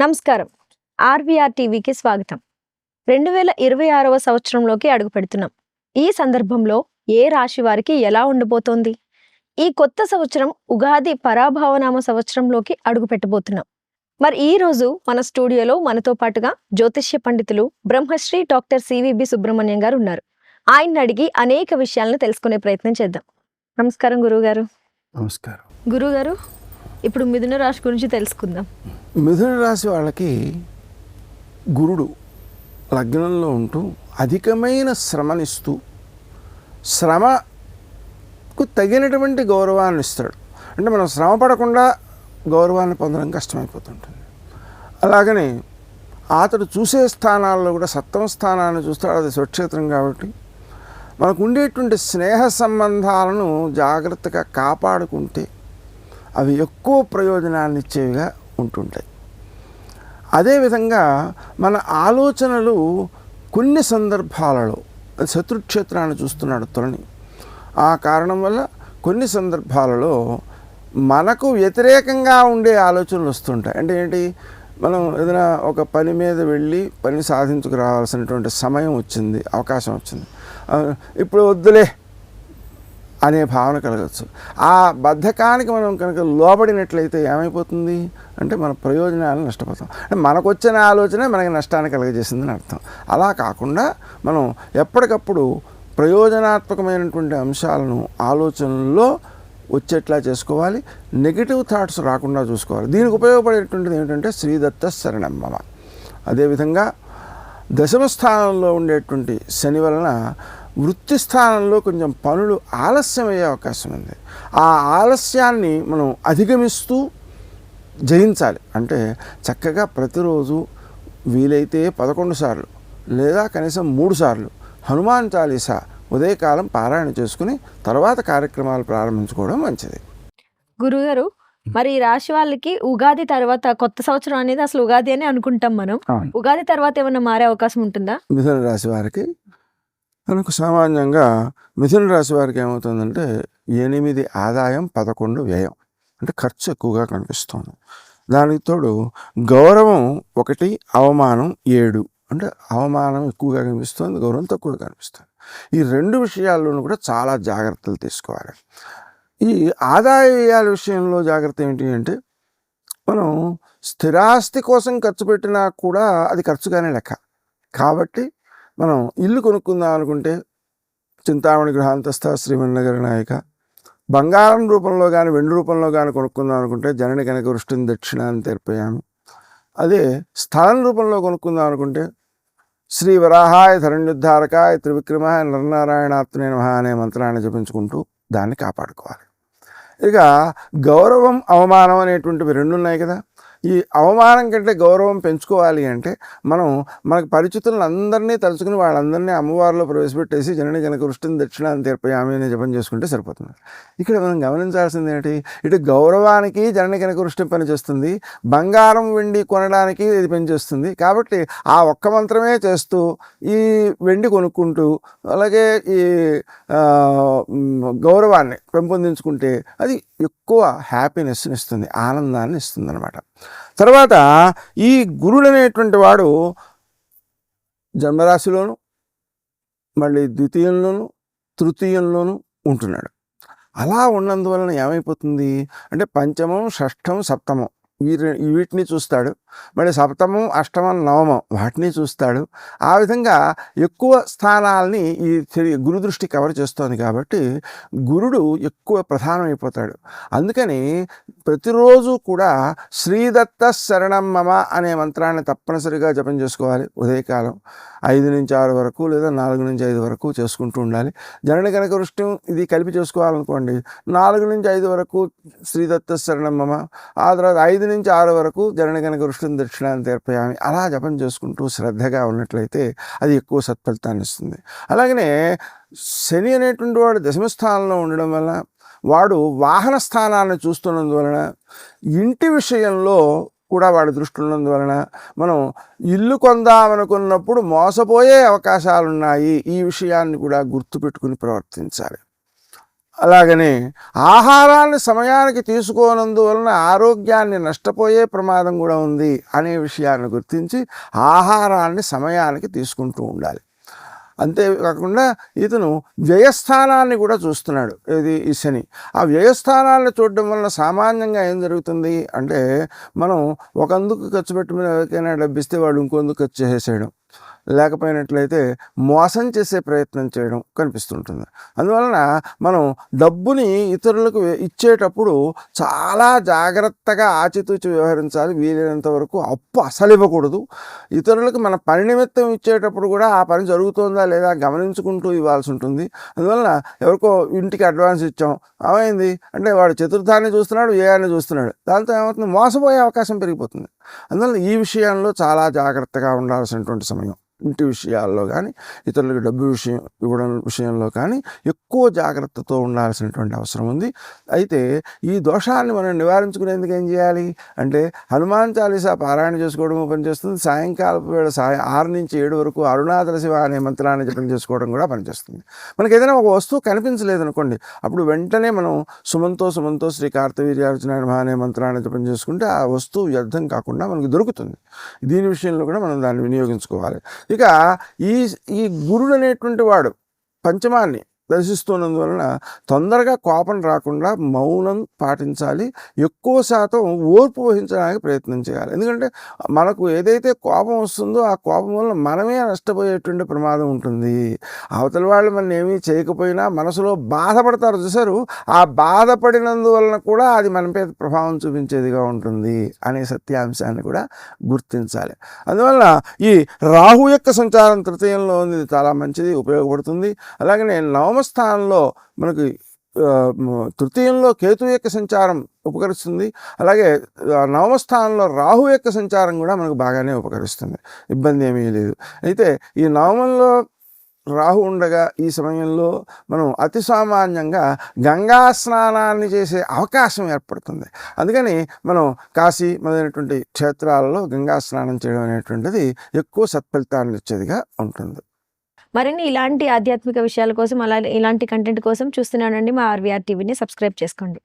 నమస్కారం. ఆర్వీఆర్ టీవీకి స్వాగతం. రెండు వేల ఇరవై ఆరవ సంవత్సరంలోకి అడుగు పెడుతున్నాం. ఈ సందర్భంలో ఏ రాశి వారికి ఎలా ఉండబోతోంది? ఈ కొత్త సంవత్సరం ఉగాది పరాభావనామ సంవత్సరంలోకి అడుగు పెట్టబోతున్నాం. మరి ఈ రోజు మన స్టూడియోలో మనతో పాటుగా జ్యోతిష్య పండితులు బ్రహ్మశ్రీ డాక్టర్ సివిబి సుబ్రహ్మణ్యం గారు ఉన్నారు. ఆయన్ని అడిగి అనేక విషయాలను తెలుసుకునే ప్రయత్నం చేద్దాం. నమస్కారం గురువుగారు. నమస్కారం. గురువుగారు ఇప్పుడు మిథున రాశి గురించి తెలుసుకుందాం. మిథున రాశి వాళ్ళకి గురుడు లగ్నంలో ఉంటూ అధికమైన శ్రమనిస్తూ శ్రమకు తగినటువంటి గౌరవాన్ని ఇస్తాడు. అంటే మనం శ్రమ పడకుండా గౌరవాన్ని పొందడం కష్టమైపోతుంటుంది. అలాగనే అతడు చూసే స్థానాల్లో కూడా సప్తమ స్థానాన్ని చూస్తాడు అది స్వక్షేత్రం కాబట్టి మనకు ఉండేటువంటి స్నేహ సంబంధాలను జాగ్రత్తగా కాపాడుకుంటే అవి ఎక్కువ ప్రయోజనాన్ని ఇచ్చేవిగా ఉంటుంటాయి. అదేవిధంగా మన ఆలోచనలు కొన్ని సందర్భాలలో శత్రుక్షేత్రాన్ని చూస్తున్నాడు తులని ఆ కారణం వల్ల కొన్ని సందర్భాలలో మనకు వ్యతిరేకంగా ఉండే ఆలోచనలు వస్తుంటాయి. అంటే ఏంటి? మనం ఏదైనా ఒక పని మీద వెళ్ళి పని సాధించుకు రావాల్సినటువంటి సమయం వచ్చింది అవకాశం వచ్చింది. ఇప్పుడు వద్దులే అనే భావన కలగచ్చు. ఆ బద్ధకానికి మనం కనుక లోబడినట్లయితే ఏమైపోతుంది? అంటే మన ప్రయోజనాలను నష్టపోతాం. అంటే మనకు వచ్చిన ఆలోచన మనకి నష్టాన్ని కలగజేసిందని అర్థం. అలా కాకుండా మనం ఎప్పటికప్పుడు ప్రయోజనాత్మకమైనటువంటి అంశాలను ఆలోచనల్లో వచ్చేట్లా చేసుకోవాలి. నెగిటివ్ థాట్స్ రాకుండా చూసుకోవాలి. దీనికి ఉపయోగపడేటువంటిది ఏమిటంటే శ్రీదత్త శరణమ్మ అదేవిధంగా దశమ స్థానంలో ఉండేటువంటి శని వలన వృత్తి స్థానంలో కొంచెం పనులు ఆలస్యమయ్యే అవకాశం ఉంది. ఆ ఆలస్యాన్ని మనం అధిగమిస్తూ జయించాలి. అంటే చక్కగా ప్రతిరోజు వీలైతే పదకొండు సార్లు లేదా కనీసం మూడు సార్లు హనుమాన్ చాలీసా ఉదయకాలం పారాయణ చేసుకుని తర్వాత కార్యక్రమాలు ప్రారంభించుకోవడం మంచిది. గురుగారు మరి ఈ రాశి వాళ్ళకి ఉగాది తర్వాత కొత్త సంవత్సరం అనేది అసలు ఉగాది అని అనుకుంటాం మనం. ఉగాది తర్వాత ఏమైనా మారే అవకాశం ఉంటుందా? మిథున రాశి వారికి మనకు సామాన్యంగా మిథున రాశి వారికి ఏమవుతుందంటే ఎనిమిది ఆదాయం పదకొండు వ్యయం అంటే ఖర్చు ఎక్కువగా కనిపిస్తుంది. దానికి తోడు గౌరవం ఒకటి అవమానం ఏడు అంటే అవమానం ఎక్కువగా కనిపిస్తుంది గౌరవం తక్కువగా కనిపిస్తుంది. ఈ రెండు విషయాల్లోనూ కూడా చాలా జాగ్రత్తలు తీసుకోవాలి. ఈ ఆదాయ వ్యయాల విషయంలో జాగ్రత్త ఏంటి అంటే మనం స్థిరాస్తి కోసం ఖర్చు పెట్టినా కూడా అది ఖర్చుగానే లెక్క. కాబట్టి మనం ఇల్లు కొనుక్కుందాం అనుకుంటే చింతామణి గృహాంతస్థ శ్రీమన్నగరి నాయక. బంగారం రూపంలో కానీ వెండి రూపంలో కానీ కొనుక్కుందాం అనుకుంటే జనని కనుక వృష్టిని దక్షిణ అని తెలిపాము అదే స్థలం రూపంలో కొనుక్కుందాం అనుకుంటే శ్రీ వరాహాయ ధరణ్యుద్ధారకాయ త్రివిక్రమాయ నరనారాయణాత్మనే మహా అనే మంత్రాన్ని జపించుకుంటూ దాన్ని కాపాడుకోవాలి. ఇక గౌరవం అవమానం అనేటువంటివి రెండు ఉన్నాయి కదా. ఈ అవమానం కంటే గౌరవం పెంచుకోవాలి అంటే మనం మనకు పరిచితులను అందరినీ తలుచుకుని వాళ్ళందరినీ అమ్మవారిలో ప్రవేశపెట్టేసి జనని కనుక వృష్టిని దక్షిణాన్ని తీర్పయామి అని జపం చేసుకుంటే సరిపోతుంది. ఇక్కడ మనం గమనించాల్సింది ఏంటి? ఇటు గౌరవానికి జనని కనుక వృష్టి పనిచేస్తుంది బంగారం వెండి కొనడానికి ఇది పనిచేస్తుంది కాబట్టి ఆ ఒక్క మంత్రమే చేస్తూ ఈ వెండి కొనుక్కుంటూ అలాగే ఈ గౌరవాన్ని పెంపొందించుకుంటే అది ఎక్కువ హ్యాపీనెస్ని ఇస్తుంది ఆనందాన్ని ఇస్తుంది అనమాట తర్వాత ఈ గురుడు అనేటువంటి వాడు జన్మరాశిలోను మళ్ళీ ద్వితీయంలోను తృతీయంలోను ఉంటున్నాడు. అలా ఉన్నందువలన ఏమైపోతుంది? అంటే పంచమం షష్టం సప్తమం. వీటిని చూస్తాడు. మళ్ళీ సప్తమం అష్టమం నవమం వాటిని చూస్తాడు. ఆ విధంగా ఎక్కువ స్థానాల్ని ఈ గురుదృష్టి గురు దృష్టి కవర్ చేస్తోంది కాబట్టి గురుడు ఎక్కువ ప్రధానమైపోతాడు. అందుకని ప్రతిరోజు కూడా శ్రీదత్త శరణం మమ అనే మంత్రాన్ని తప్పనిసరిగా జపం చేసుకోవాలి. ఉదయకాలం ఐదు నుంచి ఆరు వరకు లేదా నాలుగు నుంచి ఐదు వరకు చేసుకుంటూ ఉండాలి. జనన కనుక వృష్టి ఇది కలిపి చేసుకోవాలనుకోండి. నాలుగు నుంచి ఐదు వరకు శ్రీదత్త శరణం మమ. ఆ తర్వాత ఐదు నుంచి ఆరు వరకు జనన కనుక వృష్టిని దక్షిణాన్ని తీర్పయామి. అలా జపం చేసుకుంటూ శ్రద్ధగా ఉన్నట్లయితే అది ఎక్కువ సత్ఫలితాన్ని ఇస్తుంది. అలాగనే శని అనేటువంటి వాడు దశమ స్థానంలో ఉండడం వల్ల వాడు వాహన స్థానాన్ని చూస్తున్నందువలన ఇంటి విషయంలో కూడా వాడి దృష్టి ఉన్నందువలన మనం ఇల్లు కొందామనుకున్నప్పుడు మోసపోయే అవకాశాలు ఉన్నాయి ఈ విషయాన్ని కూడా గుర్తుపెట్టుకుని ప్రవర్తించాలి. అలాగని ఆహారాన్ని సమయానికి తీసుకోనందువలన ఆరోగ్యాన్ని నష్టపోయే ప్రమాదం కూడా ఉంది అనే విషయాన్ని గుర్తించి ఆహారాన్ని సమయానికి తీసుకుంటూ ఉండాలి. అంతేకాకుండా ఇతను వ్యయస్థానాన్ని కూడా చూస్తున్నాడు. ఇది ఈ శని. ఆ వ్యయస్థానాన్ని చూడడం వలన సామాన్యంగా ఏం జరుగుతుంది? అంటే మనం ఒకందుకు ఖర్చు పెట్టుకుని ఎవరికైనా డబ్బిస్తే వాడు ఇంకొందుకు ఖర్చు చేసేయడం. లేకపోయినట్లయితే మోసం చేసే ప్రయత్నం చేయడం కనిపిస్తుంటుంది. అందువలన మనం డబ్బుని ఇతరులకు ఇచ్చేటప్పుడు చాలా జాగ్రత్తగా ఆచితూచి వ్యవహరించాలి. వీలైనంత వరకు అప్పు అసలు ఇవ్వకూడదు. ఇతరులకు మన పని నిమిత్తం ఇచ్చేటప్పుడు కూడా ఆ పని జరుగుతుందా లేదా గమనించుకుంటూ ఇవ్వాల్సి ఉంటుంది. అందువలన ఎవరికో ఇంటికి అడ్వాన్స్ ఇచ్చాం. ఏమైంది? అంటే వాడు చతుర్థాన్ని చూస్తున్నాడు ఏ అని చూస్తున్నాడు. దాంతో ఏమవుతుంది? మోసపోయే అవకాశం పెరిగిపోతుంది. అందువల్ల ఈ విషయంలో చాలా జాగ్రత్తగా ఉండాల్సినటువంటి సమయం. ఇంటి విషయాల్లో కానీ ఇతరులకు డబ్బు విషయం ఇవ్వడం విషయంలో కానీ ఎక్కువ జాగ్రత్తతో ఉండాల్సినటువంటి అవసరం ఉంది. అయితే ఈ దోషాన్ని మనం నివారించుకునేందుకు ఏం చేయాలి? అంటే హనుమాన్ చాలీసా పారాయణ చేసుకోవడం పనిచేస్తుంది. సాయంకాలం వేళ సాయం ఆరు నుంచి ఏడు వరకు అరుణాచల శివ అనే మంత్రాన్ని జపం చేసుకోవడం కూడా పనిచేస్తుంది. మనకి ఏదైనా ఒక వస్తువు కనిపించలేదు అనుకోండి అప్పుడు వెంటనే మనం సుమంతో సుమంతో శ్రీ కార్తవీర్యార్జున నమః అనే మంత్రాన్ని జపం చేసుకుంటే ఆ వస్తువు వ్యర్థం కాకుండా మనకి దొరుకుతుంది. దీని విషయంలో కూడా మనం దాన్ని వినియోగించుకోవాలి. ఇక ఈ ఈ గురుడు అనేటువంటి వాడు పంచమాన్ని దర్శిస్తున్నందువలన తొందరగా కోపం రాకుండా మౌనం పాటించాలి. ఎక్కువ శాతం ఓర్పు వహించడానికి ప్రయత్నం చేయాలి. ఎందుకంటే మనకు ఏదైతే కోపం వస్తుందో ఆ కోపం వల్ల మనమే నష్టపోయేటువంటి ప్రమాదం ఉంటుంది. అవతల వాళ్ళు మన ఏమీ చేయకపోయినా మనసులో బాధపడతారు చూసారు ఆ బాధపడినందువలన కూడా అది మనపై ప్రభావం చూపించేదిగా ఉంటుంది అనే సత్యాంశాన్ని కూడా గుర్తించాలి. అందువల్ల ఈ రాహు యొక్క సంచారం తృతీయంలో ఉంది. చాలా మంచిది ఉపయోగపడుతుంది. అలాగే నేను నవమ స్థానంలో మనకి తృతీయంలో కేతు యొక్క సంచారం ఉపకరిస్తుంది. అలాగే ఆ, నవమ స్థానంలో రాహు యొక్క సంచారం కూడా మనకు బాగానే ఉపకరిస్తుంది. ఇబ్బంది ఏమీ లేదు. అయితే ఈ నవమంలో రాహు ఉండగా ఈ సమయంలో మనం అతి సామాన్యంగా గంగా స్నానాన్ని చేసే అవకాశం ఏర్పడుతుంది. అందుకని మనం కాశీ మొదలైనటువంటి క్షేత్రాలలో గంగా స్నానం చేయడం అనేటువంటిది ఎక్కువ సత్ఫలితాన్ని ఇచ్చేదిగా ఉంటుంది. మరిన్ని ఇలాంటి ఆధ్యాత్మిక విషయాల కోసం అలా ఇలాంటి కంటెంట్ కోసం చూస్తున్నానండి మా ఆర్వీఆర్ టీవీని సబ్స్క్రైబ్ చేసుకోండి.